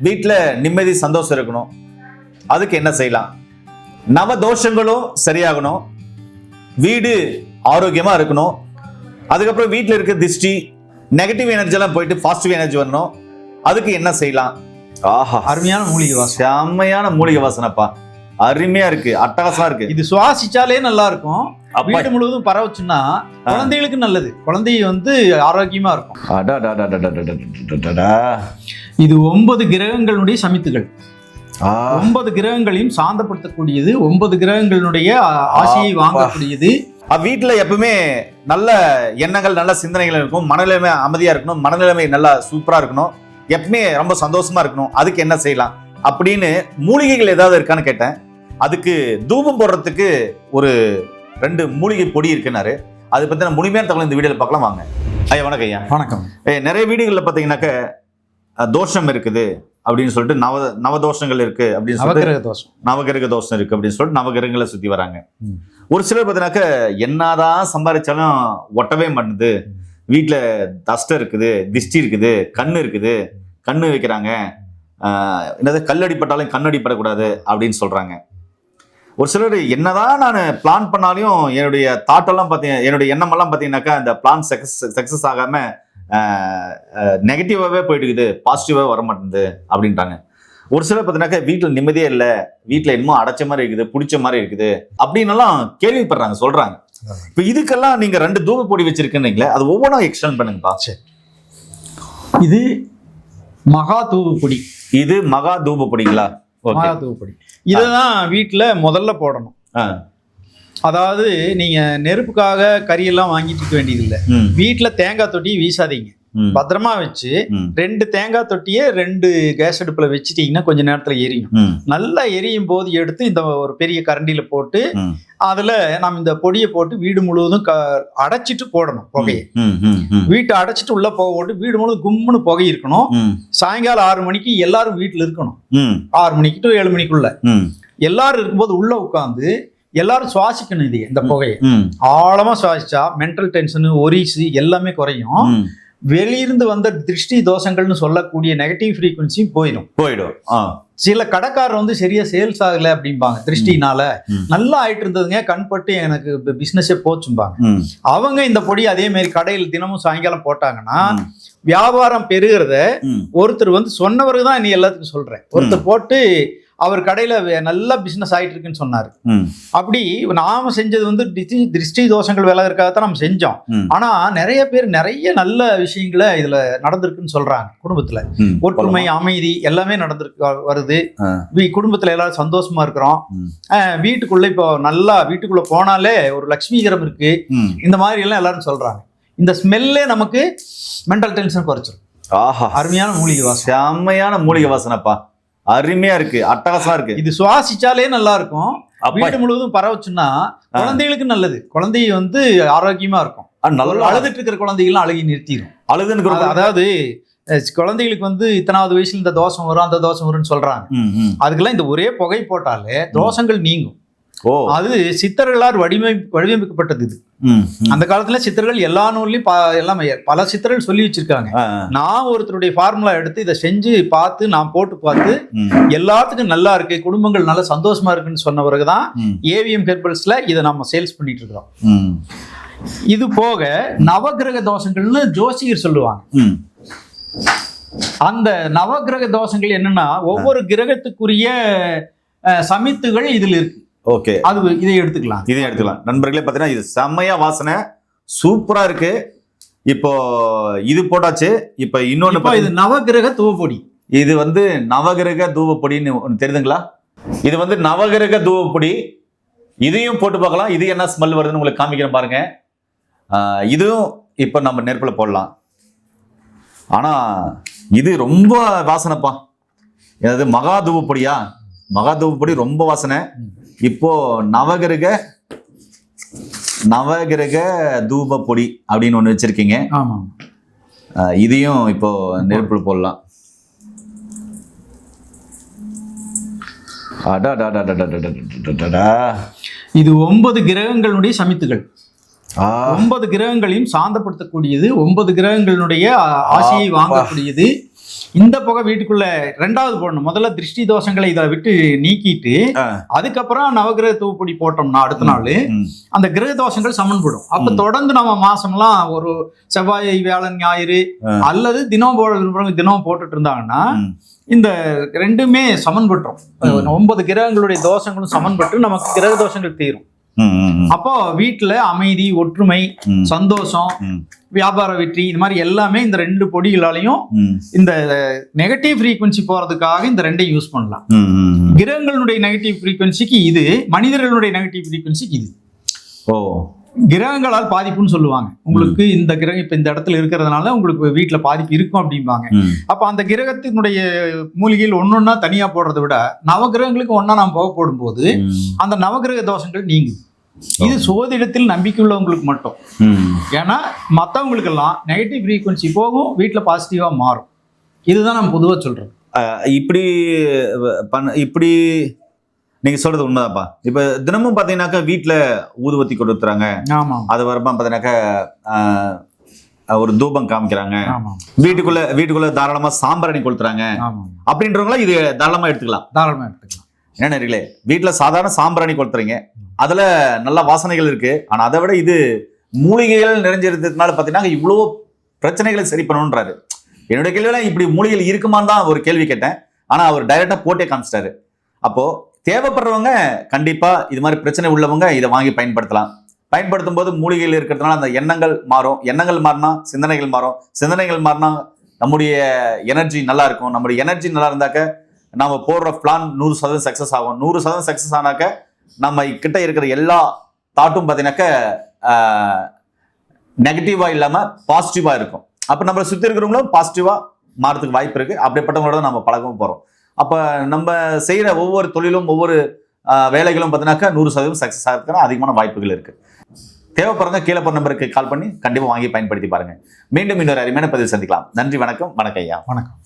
வீட்டில் நிம்மதி சந்தோஷம் இருக்கணும். அதுக்கு என்ன செய்யலாம்? நவ தோஷங்களும் சரியாகணும். வீடு ஆரோக்கியமா இருக்கணும். அதுக்கப்புறம் வீட்டில் இருக்க திஷ்டி நெகட்டிவ் எனர்ஜி எல்லாம் போயிட்டு பாசிட்டிவ் எனர்ஜி வரணும். அதுக்கு என்ன செய்யலாம்? ஆஹா. அருமையான மூலிகை வாசம் செம்மையான மூலிகை வாசனைப்பா. அருமையா இருக்கு அட்டகாசமா இருக்கு. இது சுவாசிச்சாலே நல்லா இருக்கும் வீடு முழுவதும் பரவச்சுன்னா குழந்தைகளுக்கு நல்லது. குழந்தை வந்து ஆரோக்கியமா இருக்கும். இது ஒன்பது கிரகங்களுடைய சமித்துகள். ஒன்பது கிரகங்களையும் சாந்தப்படுத்தக்கூடியது ஒன்பது கிரகங்களுடைய ஆசையை வாங்கக்கூடியது. வீட்டில் எப்பவுமே நல்ல எண்ணங்கள் நல்ல சிந்தனைகள் இருக்கும். மனநிலைமை அமைதியாக இருக்கணும். மனநிலைமை நல்லா சூப்பராக இருக்கணும். எப்பவுமே ரொம்ப சந்தோஷமா இருக்கணும். அதுக்கு என்ன செய்யலாம்? அப்படின்னு மூலிகைகள் ஏதாவது இருக்கான்னு கேட்டேன். அதுக்கு தூபம் போடுறதுக்கு ஒரு ரெண்டு மூலிகை பொடி இருக்குன்னாரு. அது பத்தின முழுமையான தகவல் இந்த வீடியோல பார்க்கலாம் வாங்க. ஐயா வணக்கம் ஐயா. வணக்கம். நிறைய வீடுகளில் பார்த்தீங்கன்னாக்க தோஷம் இருக்குது அப்படின்னு சொல்லிட்டு நவ நவதோஷங்கள் இருக்கு அப்படின்னு சொல்லிட்டு நவக்கிரக தோஷம். நவகிரக தோஷம் இருக்கு அப்படின்னு சொல்லிட்டு நவகிரகங்களை சுத்தி வராங்க. ஒரு சிலர் பார்த்தீங்கன்னாக்க என்னதான் சம்பாதிச்சாலும் ஒட்டவே மாட்டுது. வீட்டில் தஷ்டம் இருக்குது திஷ்டி இருக்குது கண்ணு இருக்குது. கண்ணு வைக்கிறாங்க. என்னது கல்லடிப்பட்டாலும் கண்ணடிப்படக்கூடாது அப்படின்னு சொல்றாங்க. ஒரு சிலர் என்னதான் நான் பிளான் பண்ணாலையும் என்னுடைய தாட்டெல்லாம் பார்த்தீங்க என்னுடைய எண்ணமெல்லாம் பார்த்தீங்கன்னாக்கா அந்த பிளான் சக்சஸ் சக்ஸஸ் ஆகாம நெகட்டிவாகவே போயிட்டு இருக்குது பாசிட்டிவாகவே வர மாட்டேங்குது அப்படின்ட்டாங்க ஒரு சிலர் பார்த்தீங்கன்னாக்கா வீட்டில் நிம்மதியே இல்லை வீட்டில் என்னமோ அடைச்ச மாதிரி இருக்குது பிடிச்ச மாதிரி இருக்குது அப்படின்னெல்லாம் கேள்விப்படுறாங்க சொல்றாங்க. இப்போ இதுக்கெல்லாம் நீங்க ரெண்டு தூப பொடி வச்சிருக்கீங்களே அது ஒவ்வொன்றும் எக்ஸ்டெண்ட் பண்ணுங்கப்பா. இது மகா தூவு பொடி. இது மகா தூப பொடிங்களா? ஓகே. மகா தூவு பொடி. இதுதான் வீட்டில் முதல்ல போடணும். அதாவது நீங்க நெருப்புக்காக கறியெல்லாம் வாங்கிட்டு இருக்க வேண்டியதில்லை. வீட்டில் தேங்காய் தொட்டி வீசாதீங்க. பத்திரமா வச்சு ரெண்டு தேங்காய் தொட்டியை ரெண்டு கேஸ் அடுப்புல வச்சுட்டீங்கன்னா கொஞ்ச நேரத்துல எரியும். நல்லா எரியும் போது எடுத்து இந்த ஒரு பெரிய கரண்டியில போட்டு அதுல நம்ம இந்த பொடியை போட்டு வீடு முழுவதும் அடைச்சிட்டு போடணும் புகையை. வீட்டை அடைச்சிட்டு உள்ள போக போட்டு வீடு முழுவதும் கும்முன்னு புகை இருக்கணும். சாயங்காலம் ஆறு மணிக்கு எல்லாரும் வீட்டுல இருக்கணும். ஆறு மணிக்கு டு ஏழு மணிக்குள்ள. எல்லாரும் இருக்கும்போது உள்ள உட்காந்து எல்லாரும் சுவாசிக்கணும் இது இந்த புகையை. ஆழமா சுவாசிச்சா மென்டல் டென்ஷனு ஒரிசு எல்லாமே குறையும். வெளியிருந்து வந்த திருஷ்டி தோஷங்கள்னு சொல்லக்கூடிய நெகட்டிவ் ஃப்ரீக்வன்சியும் போயிடும் போயிடும் ஆ. சில கடைக்காரர் வந்து சரியா சேல்ஸ் ஆகல அப்படிம்பாங்க திருஷ்டினால. நல்லா ஆயிட்டு இருந்ததுங்க கண்பட்டு எனக்கு பிசினஸே போச்சும்பாங்க. அவங்க இந்த பொடி அதே மாதிரி கடையில் தினமும் சாயங்காலம் போட்டாங்கன்னா. வியாபாரம் பெருகிறத. ஒருத்தர் வந்து சொன்னவருக்கு தான் நீ எல்லாத்துக்கும் சொல்றேன் ஒருத்தர் போட்டு அவர் கடையில நல்லா பிசினஸ் ஆயிட்டு இருக்குன்னு சொன்னாரு. அப்படி நாம செஞ்சது வந்து திருஷ்டி திருஷ்டி தோஷங்கள் விலகிறதுக்காகத்தான் நம்ம செஞ்சோம். ம். ஆனா நிறைய பேர் நிறைய நல்ல விஷயங்களை இதுல நடந்திருக்குன்னு சொல்றாங்க குடும்பத்துல. ஒற்றுமை அமைதி எல்லாமே நடந்திருக்கு வருது. குடும்பத்துல எல்லாரும் சந்தோஷமா இருக்கிறோம். வீட்டுக்குள்ள இப்போ நல்லா வீட்டுக்குள்ள போனாலே ஒரு லக்ஷ்மிகரம் இருக்கு. இந்த மாதிரி எல்லாம் எல்லாரும் சொல்றாங்க. இந்த ஸ்மெல்லே நமக்கு மென்டல் டென்ஷன் குறைச்சிரும். ஆஹா. அருமையான மூலிகை வாசம் செம்மையான மூலிகை வாசனைப்பா. அருமையா இருக்கு அட்டகாசமா இருக்கு. இது சுவாசிச்சாலே நல்லா இருக்கும் வீடு முழுவதும் பரவச்சுன்னா குழந்தைகளுக்கு நல்லது. குழந்தை வந்து ஆரோக்கியமா இருக்கும். நல்லா அழுதுட்டு இருக்கிற குழந்தைகள்லாம் அழுகி நிறுத்திடும் அழுதுன்னு அது- அதாவது குழந்தைகளுக்கு வந்து இத்தனாவது வயசுல இந்த தோஷம் வரும் அந்த தோஷம் வரும்னு சொல்றாங்க. அதுக்கெல்லாம் இந்த ஒரே புகை போட்டாலே தோஷங்கள் நீங்கும். அது சித்தர்களால் வடிவமை வடிவமைக்கப்பட்டது இது. அந்த காலத்துல சித்தர்கள் எல்லா நூல்லையும் எல்லாம் பல சித்தர்கள் சொல்லி வச்சிருக்காங்க. நான் ஒருத்தருடைய ஃபார்முலா எடுத்து இதை செஞ்சு பார்த்து நான் போட்டு பார்த்து எல்லாத்துக்கும் நல்லா இருக்கு குடும்பங்கள் நல்லா சந்தோஷமா இருக்குன்னு சொன்ன பிறகுதான் ஏவிஎம் ஹெர்பல்ஸ்ல இதை நம்ம சேல்ஸ் பண்ணிட்டு இருக்கிறோம். இது போக நவக்கிரக தோஷங்கள்னு ஜோசியர் சொல்லுவாங்க. அந்த நவக்கிரக தோஷங்கள் என்னன்னா ஒவ்வொரு கிரகத்துக்குரிய சமித்துகள் இதுல இருக்கு. ஓகே. அது இதை எடுத்துக்கலாம். இதையும் எடுத்துக்கலாம். நண்பர்களே பார்த்தீங்கன்னா இது செம்மையா வாசனை. சூப்பரா இருக்கு. இப்போ இது போட்டாச்சு. இப்போ இன்னொன்னு இப்போ இது நவக்கிரக தூவப்பொடி. இது வந்து நவகிரக தூவப்பொடின்னு ஒன்று தெரியுதுங்களா? இது வந்து நவகிரக தூவப்பொடி. இதையும் போட்டு பார்க்கலாம். இது என்ன ஸ்மெல் வருதுன்னு உங்களுக்கு காமிக்கிறேன் பாருங்க. இதுவும் இப்போ நம்ம நெருப்பில் போடலாம். ஆனால் இது ரொம்ப வாசனைப்பா. எனது மகா தூவப்பொடியா? மகாதேவ் படி ரொம்ப வாசனை இப்போ நவகிரக நவகிரக தூப பொடி அப்படின்னு ஒன்று வச்சிருக்கீங்க இதையும் இப்போ நெருப்பு போடலாம் இது ஒன்பது கிரகங்களுடைய சமித்துகள் ஒன்பது கிரகங்களையும் சாந்தப்படுத்தக்கூடியது ஒன்பது கிரகங்களுடைய ஆசையை வாங்கக்கூடியது இந்த புகை வீட்டுக்குள்ள ரெண்டாவது போடணும் முதல்ல திருஷ்டி தோஷங்களை இதை விட்டு நீக்கிட்டு. அதுக்கப்புறம் நவகிரக தூப்புடி போட்டோம்னா அடுத்த நாள். அந்த கிரக தோஷங்கள் சமன்படும் அப்ப. தொடர்ந்து நம்ம மாசம்லாம் ஒரு செவ்வாய் வியாழன் ஞாயிறு. அல்லது தினம் போட விரும்புறவங்க தினம் போட்டுட்டு இருந்தாங்கன்னா. இந்த ரெண்டுமே சமன்பட்டுரும். ஒன்பது கிரகங்களுடைய தோஷங்களும் சமன்பட்டு நமக்கு கிரக தோஷங்கள் தீரும். அப்போ வீட்டுல அமைதி ஒற்றுமை. சந்தோஷம். வியாபார வெற்றி இந்த மாதிரி எல்லாமே இந்த ரெண்டு பொடிகளாலையும். இந்த நெகட்டிவ் ஃப்ரீக்வன்சி போறதுக்காக இந்த ரெண்டையும் யூஸ் பண்ணலாம். கிரகங்களுடைய நெகட்டிவ் ஃப்ரீக்வன்சிக்கு இது மனிதர்களுடைய நெகட்டிவ் ஃப்ரீக்வன்சிக்கு இது ஓ கிரகங்களால் பாதிப்புன்னு சொல்லுவாங்க. உங்களுக்கு இந்த கிரகம் இப்ப இந்த இடத்துல இருக்கிறதுனால உங்களுக்கு வீட்டுல பாதிப்பு இருக்கும் அப்படிம்பாங்க. அப்ப அந்த கிரகத்தினுடைய மூலிகையில் ஒன்னொன்னா தனியா போடுறதை விட நவகிரகங்களுக்கு ஒண்ணா நாம் போக போடும்போது. அந்த நவகிரக தோஷங்கள் நீங்குது இது சோதிடத்தில் நம்பிக்கை உள்ளவங்களுக்கு மட்டும். ஏன்னா மற்றவங்களுக்கெல்லாம் நெகட்டிவ் ஃப்ரீக்வன்சி போகும் வீட்டில் பாசிட்டிவாக மாறும். இதுதான் நம்ம பொதுவாக சொல்கிறோம் இப்படி பண்ண இப்படி நீங்க சொல்றது உண்மைதான்ப்பா. இப்ப தினமும் பாத்தீங்கன்னாக்கா வீட்டுல ஊதுவத்தி கொடுத்துறாங்க அது வரப்ப பாத்தீங்கன்னாக்கா ஆஹ், ஒரு தூபம் காமிக்கிறாங்க. வீட்டுக்குள்ள வீட்டுக்குள்ள தாராளமா சாம்பிராணி கொளுத்துறாங்க. அப்படின்றவங்களா இது தாராளமா எடுத்துக்கலாம். தாராளமாக எடுத்துக்கலாம். என்ன வீட்டுல சாதாரண சாம்பிராணி கொளுத்துறீங்க. அதுல நல்ல வாசனைகள் இருக்கு. ஆனா அதை விட இது மூலிகைகள் நிறைஞ்சிருந்ததுனால பாத்தீங்கன்னா இவ்வளோ பிரச்சனைகளை சரி பண்ணணுன்றாரு என்னுடைய கேள்வியெல்லாம் இப்படி மூலிகைகள் இருக்குமான்னு தான் ஒரு கேள்வி கேட்டேன். ஆனா அவர் டைரக்டா போட்டே காமிச்சிட்டாரு. அப்போ தேவைப்படுறவங்க கண்டிப்பாக இது மாதிரி பிரச்சனை உள்ளவங்க இதை வாங்கி பயன்படுத்தலாம். பயன்படுத்தும் போது மூலிகையில் இருக்கிறதுனால அந்த எண்ணங்கள் மாறும். எண்ணங்கள் மாறினா சிந்தனைகள் மாறும். சிந்தனைகள் மாறினா நம்முடைய எனர்ஜி நல்லா இருக்கும். நம்முடைய எனர்ஜி நல்லா இருந்தாக்க நம்ம போடுற பிளான் நூறு சதவீதம் சக்ஸஸ் ஆகும். நூறு சதவீதம் சக்ஸஸ் ஆனாக்க நம்ம கிட்ட இருக்கிற எல்லா தாட்டும் பார்த்தீங்கன்னாக்க நெகட்டிவாக இல்லாமல் பாசிட்டிவாக இருக்கும். அப்போ நம்மளை சுற்றி இருக்கிறவங்களும் பாசிட்டிவாக மாறதுக்கு வாய்ப்பு இருக்குது அப்படிப்பட்டவங்களோட நம்ம பழகவும் போகிறோம் அப்போ நம்ம செய்கிற ஒவ்வொரு தொழிலும் ஒவ்வொரு வேலைகளும் பார்த்தீங்கன்னாக்கா நூறு சதவீதம் சக்ஸஸ் ஆகிறதுக்கான அதிகமான வாய்ப்புகள் இருக்குது தேவைப்படுறவங்க கீழே போகிற நம்பருக்கு கால் பண்ணி கண்டிப்பாக வாங்கி பயன்படுத்தி பாருங்கள் மீண்டும் இன்னொரு அருமையான பதிவு சந்திக்கலாம். நன்றி வணக்கம். வணக்கம் ஐயா. வணக்கம்.